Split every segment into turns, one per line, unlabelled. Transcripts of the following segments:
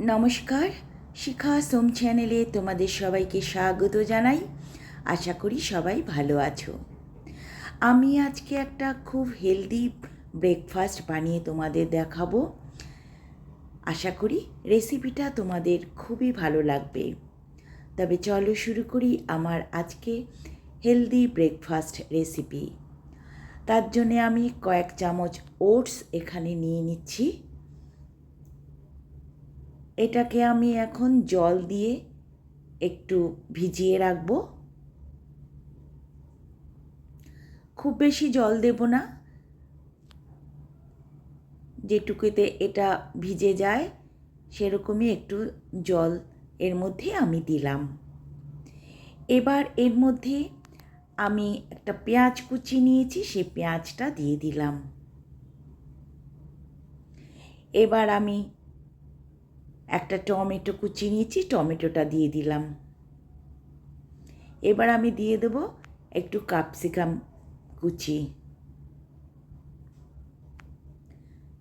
নমস্কার, শিখা সোম চ্যানেলে তোমাদের সবাইকে স্বাগত জানাই। আশা করি সবাই ভালো আছো। আমি আজকে একটা খুব হেলদি ব্রেকফাস্ট বানিয়ে তোমাদের দেখাবো। আশা করি রেসিপিটা তোমাদের খুবই ভালো লাগবে। তবে চলো শুরু করি আমার আজকে হেলদি ব্রেকফাস্ট রেসিপি তার জন্যে আমি কয়েক চামচ ওটস এখানে নিয়ে নিচ্ছি। এটাকে আমি এখন জল দিয়ে একটু ভিজিয়ে রাখব। খুব বেশি জল দেব না। যেটুকুতে এটা ভিজে যায়, সেরকমই একটু জল এর মধ্যে আমি দিলাম। এবার এর মধ্যে আমি একটা পেঁয়াজ কুচি নিয়েছি, সে পেঁয়াজটা দিয়ে দিলাম। এবার আমি একটা টমেটো কুচি নিয়েছি টমেটোটা দিয়ে দিলাম। এবার আমি দিয়ে দেবো একটু ক্যাপসিকাম কুচি।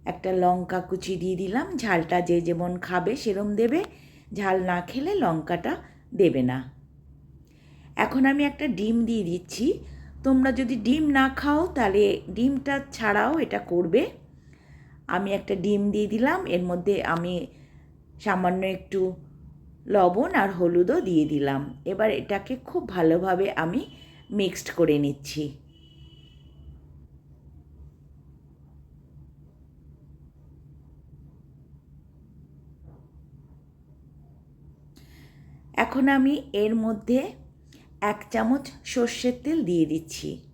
একটা লঙ্কা কুচি দিয়ে দিলাম, ঝালটা যে যেমন খাবে সেরম দেবে, ঝাল না খেলে লঙ্কাটা দেবে না। এখন আমি একটা ডিম দিয়ে দিচ্ছি। তোমরা যদি ডিম না খাও তাহলে ডিমটা ছাড়াও এটা করবে। আমি একটা ডিম দিয়ে দিলাম, এর মধ্যে আমি সামান্য একটু লবণ আর হলুদও দিয়ে দিলাম। এবার এটাকে খুব ভালোভাবে আমি মিক্সড করে নিচ্ছি। এখন আমি এর মধ্যে এক চামচ সর্ষের তেল দিয়ে দিচ্ছি।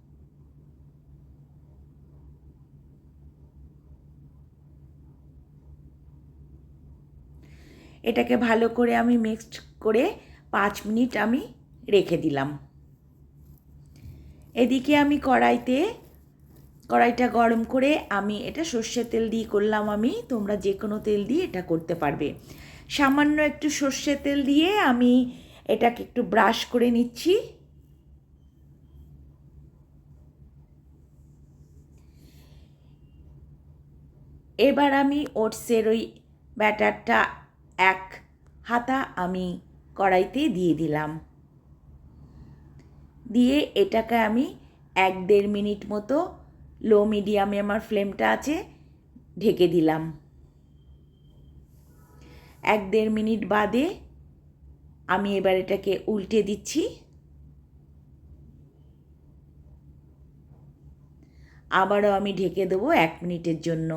এটাকে ভালো করে আমি মিক্সড করে পাঁচ মিনিট আমি রেখে দিলাম। এদিকে আমি কড়াইতে, কড়াইটা গরম করে আমি এটা সর্ষের তেল দিয়ে করলাম আমি, তোমরা যে কোনো তেল দিয়ে এটা করতে পারবে। সামান্য একটু সর্ষের তেল দিয়ে আমি এটাকে একটু ব্রাশ করে নিচ্ছি। এবার আমি ওটসের ওই ব্যাটারটা এক হাতা আমি কড়াইতে দিয়ে দিলাম। দিয়ে এটাকে আমি এক দেড় মিনিট মতো লো মিডিয়ামে আমার ফ্লেমটা আছে, ঢেকে দিলাম। এক দেড় মিনিট বাদে আমি এবার এটাকে উল্টে দিচ্ছি। আবারও আমি ঢেকে দেবো এক মিনিটের জন্য।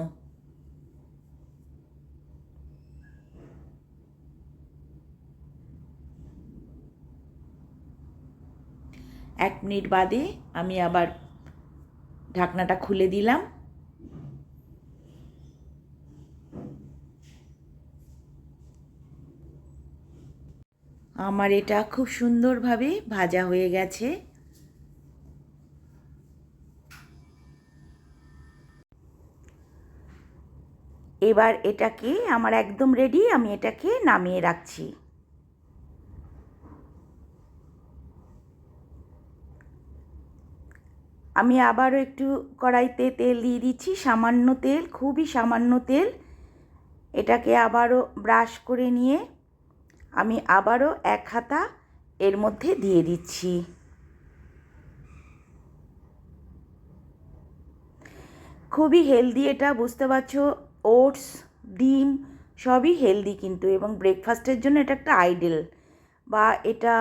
এক মিনিট বাদে আমি আবার ঢাকনাটা খুলে দিলাম। আমার এটা খুব সুন্দরভাবে ভাজা হয়ে গেছে। এবার এটাকে আমার একদম রেডি আমি এটাকে নামিয়ে রাখছি। আমি আবারও একটু কড়াইতে তেল দিয়ে দিচ্ছি, সামান্য তেল, খুবই সামান্য তেল। এটাকে আবারও ব্রাশ করে নিয়ে আমি আবারও এক হাতা এর মধ্যে দিয়ে দিচ্ছি। খুবই হেলদি এটা, বুঝতে পারছ? ওটস, ডিম, সবই হেলদি কিন্তু, এবং ব্রেকফাস্টের জন্য এটা একটা আইডেল। বা এটা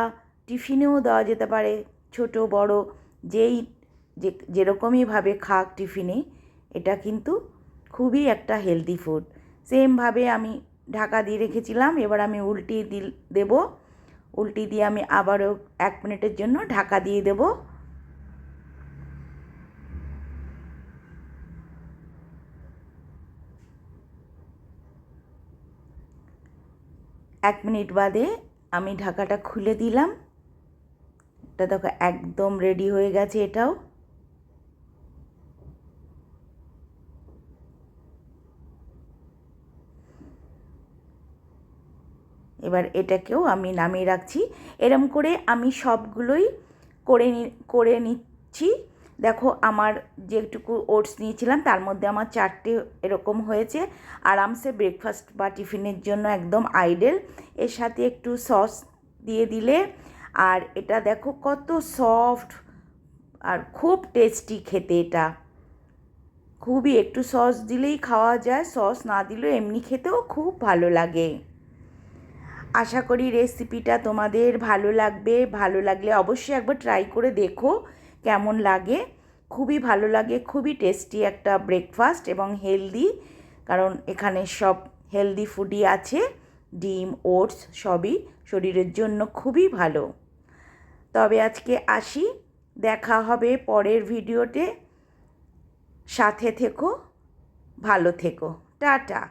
টিফিনেও দেওয়া যেতে পারে, ছোট, বড়, যেই যে যেরকমইভাবে খাক টিফিনে এটা কিন্তু খুবই একটা হেলদি ফুড সেমভাবে আমি ঢাকা দিয়ে রেখেছিলাম, এবার আমি উল্টিয়ে দি দেব। উল্টি দিয়ে আমি আবারও এক মিনিটের জন্য ঢাকা দিয়ে দেব। এক মিনিট বাদে আমি ঢাকাটা খুলে দিলাম। এটা দেখো একদম রেডি হয়ে গেছে এটাও। এবার এটাকেও আমি নামিয়ে রাখছি। এরম করে আমি সবগুলোই করে করে নিচ্ছি। দেখো আমার যেটুকু ওটস নিয়েছিলাম তার মধ্যে আমার চারটে এরকম হয়েছে। আরামসে ব্রেকফাস্ট বা টিফিনের জন্য একদম আইডেল এর সাথে একটু সস দিয়ে দিলে। আর এটা দেখো কত সফট আর খুব টেস্টি খেতে এটা। খুবই একটু সস দিলেই খাওয়া যায়। সস না দিলেও এমনি খেতেও খুব ভালো লাগে। আশা করি রেসিপিটা তোমাদের ভালো লাগবে। ভালো লাগলে অবশ্যই একবার ট্রাই করে দেখো কেমন লাগে। খুবই ভালো লাগে, খুবই টেস্টি একটা ব্রেকফাস্ট এবং হেলদি কারণ এখানে সব হেলদি ফুডই আছে, ডিম, ওটস সবই শরীরের জন্য খুবই ভালো। তবে আজকে আসি, দেখা হবে পরের ভিডিওতে সাথে থেকো, ভালো থেকো, টাটা।